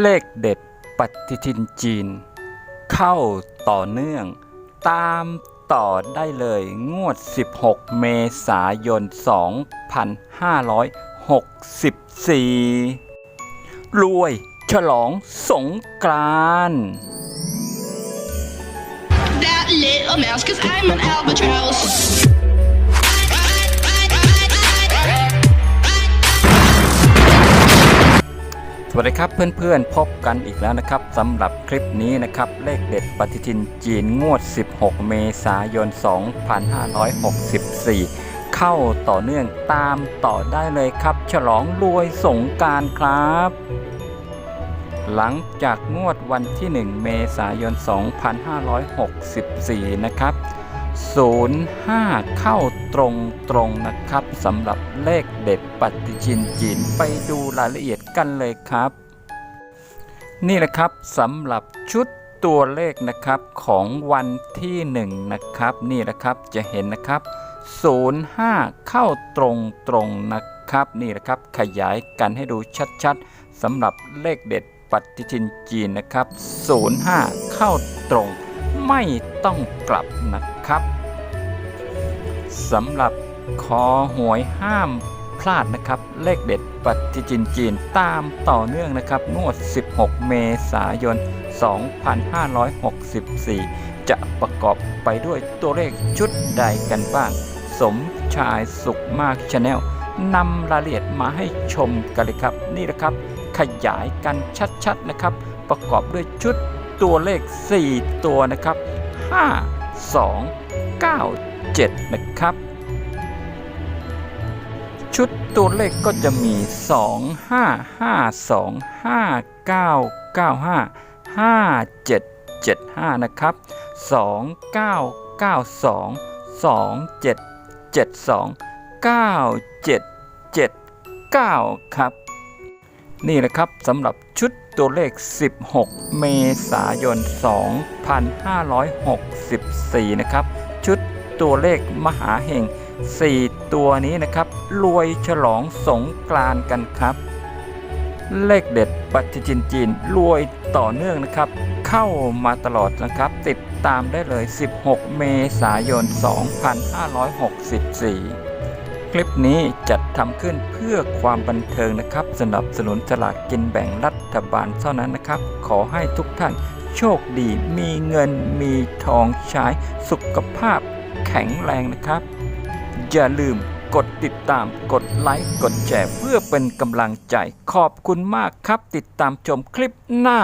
เลขเด็ดปฏิทินจีน เข้าต่อเนื่อง ตามต่อได้เลยงวด 16 เมษายน 2564 รวยฉลองสงกรานต์ that little mouse, cause I'm an albatross. วัสดีครับเพื่อนๆ พบกันอีกแล้วนะครับสำหรับคลิปนี้นะครับ เลขเด็ดปฏิทินจีนงวด 16 เมษายน 2564 เข้าต่อเนื่องตามต่อได้เลยครับ ฉลองรวยสงการครับ หลังจากงวดวันที่ 1 เมษายน 2564 นะครับ 05 เข้าตรงตรงนะครับสำหรับเลขเด็ดปฏิจินจีนไปดูรายละเอียดกันเลยครับ นี่แหละครับสำหรับชุดตัวเลขนะครับของวันที่1นะครับนี่แหละครับจะเห็นนะครับ 05 เข้าตรงตรงนะครับนี่แหละครับขยายกันให้ดูชัดๆสำหรับเลขเด็ดปฏิทินจีนนะครับ 05 เข้าตรง ไม่ต้องกลับนะครับสำหรับคอหวยห้ามพลาดนะครับ เลขเด็ดปฏิจินจีนตามต่อเนื่องนะครับงวด 16 เมษายน 2564 จะประกอบไปด้วยตัวเลขชุดใดกันบ้าง สมชายสุขมากชาแนลนำรายละเอียดมาให้ชมกันเลยครับ นี่แหละครับ ขยายกันชัดๆนะครับ ประกอบด้วยชุด ตัวเลข 4 ตัวนะครับ 5 2 9 7 นะครับ ชุดตัวเลขก็จะมี 2 5 5 2 5 9 9 5 5 7 7 5 นะครับ 2 9 9 2 2 7 7 2 9 7 7 9 ครับ นี่แหละครับสำหรับชุด ตัวเลข 16 เมษายน 2564 นะครับ ชุดตัวเลขมหาเห่ง 4 ตัวนี้นะครับ รวยฉลองสงกรานกันครับ เลขเด็ดปฏิจินจีนรวยต่อเนื่องนะครับ เข้ามาตลอดนะครับ ติดตามได้เลย 16 เมษายน 2564 คลิปนี้จัดทำขึ้นเพื่อความบันเทิงนะครับ สนับสนุนสลากกินแบ่งรัฐบาลเท่านั้นนะครับ ขอให้ทุกท่านโชคดี มีเงินมีทองใช้สุขภาพแข็งแรงนะครับ อย่าลืมกดติดตามกดไลค์กดแชร์เพื่อเป็นกำลังใจ ขอบคุณมากครับติดตามชมคลิปหน้า